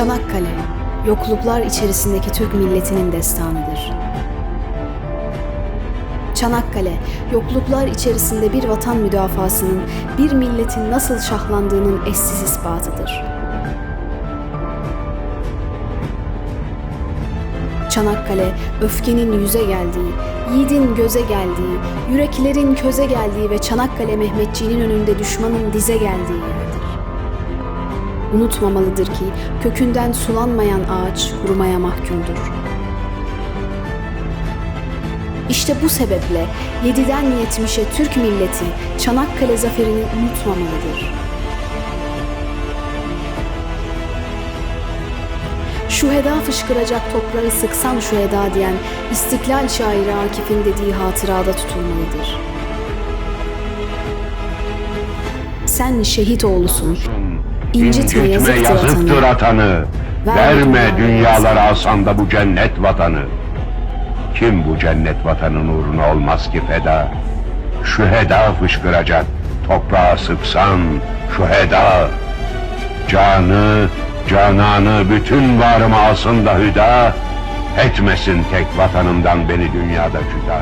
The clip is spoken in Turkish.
Çanakkale, yokluklar içerisindeki Türk milletinin destanıdır. Çanakkale, yokluklar içerisinde bir vatan müdafasının, bir milletin nasıl şahlandığının eşsiz ispatıdır. Çanakkale, öfkenin yüze geldiği, yiğidin göze geldiği, yüreklerin köze geldiği ve Çanakkale Mehmetçiğinin önünde düşmanın dize geldiği. Unutmamalıdır ki kökünden sulanmayan ağaç kurumaya mahkumdur. İşte bu sebeple 7'den 70'e Türk milleti Çanakkale zaferini unutmamalıdır. Şuheda fışkıracak toprağı sıksan şuheda diyen İstiklal şairi Akif'in dediği hatırada tutulmalıdır. Sen şehit oğlusun. İncitme, yazıktır yazıktır atanı. atanı. Verme dünyalara asanda bu cennet vatanı. Kim bu cennet vatanın uğruna olmaz ki feda? Şu heda fışkıracak, toprağa sıksan şu heda. Canı, cananı bütün varımı alsın da hüda, etmesin tek vatanımdan beni dünyada cüda.